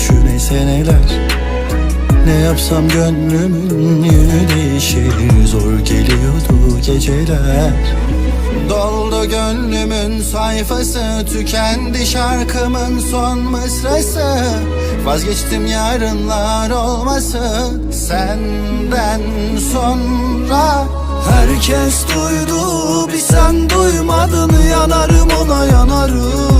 Gülüşüne seneler. Ne yapsam gönlümün yönü değişir Zor geliyordu geceler. Doldu gönlümün sayfası Tükendi şarkımın son mısrası. Vazgeçtim yarınlar olması Senden sonra. Herkes duydu bir sen duymadın Yanarım ona yanarım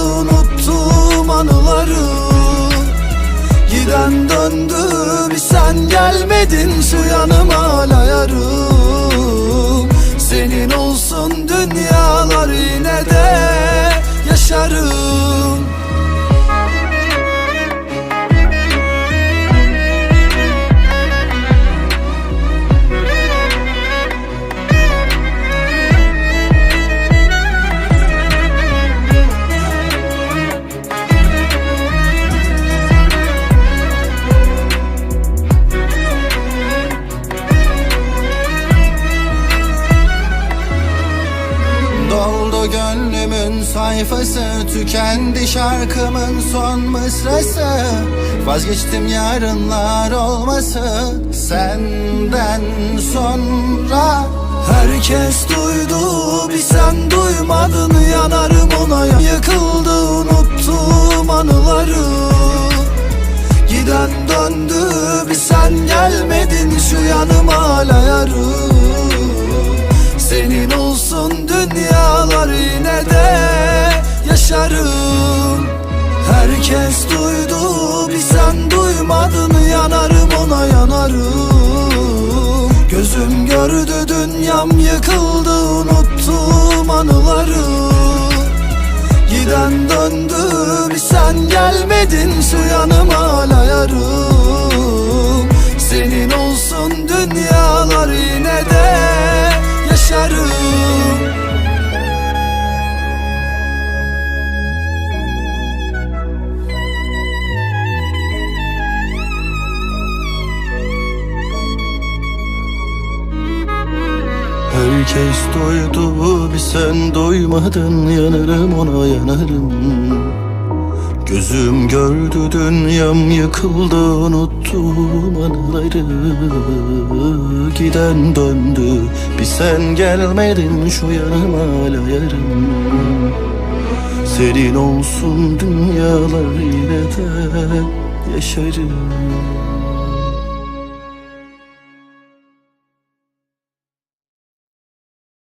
gelmedin Şu yanıma hala yarım. Senin olsun dünyalar yine de yaşarım sayfası Tükendi şarkımın son mısrası. Vazgeçtim yarınlar olması Senden sonra. Herkes duydu bir sen duymadın Yanarım ona. Yıkıldı unuttum anıları. Giden döndü bir sen gelmedin Şu yanıma hala yarım. Senin olsun dünyalar Herkes duydu bir sen duymadın Yanarım ona yanarım. Gözüm gördü dünyam yıkıldı Unuttum anıları. Giden döndü bir sen gelmedin Şu yanıma hala Herkes doydu bir sen doymadın Yanarım ona yanarım. Gözüm gördü dünyam yıkıldı Unuttum anıları. Giden döndü bir sen gelmedin Şu yanıma hala yarım. Senin olsun dünyalar yine de yaşarım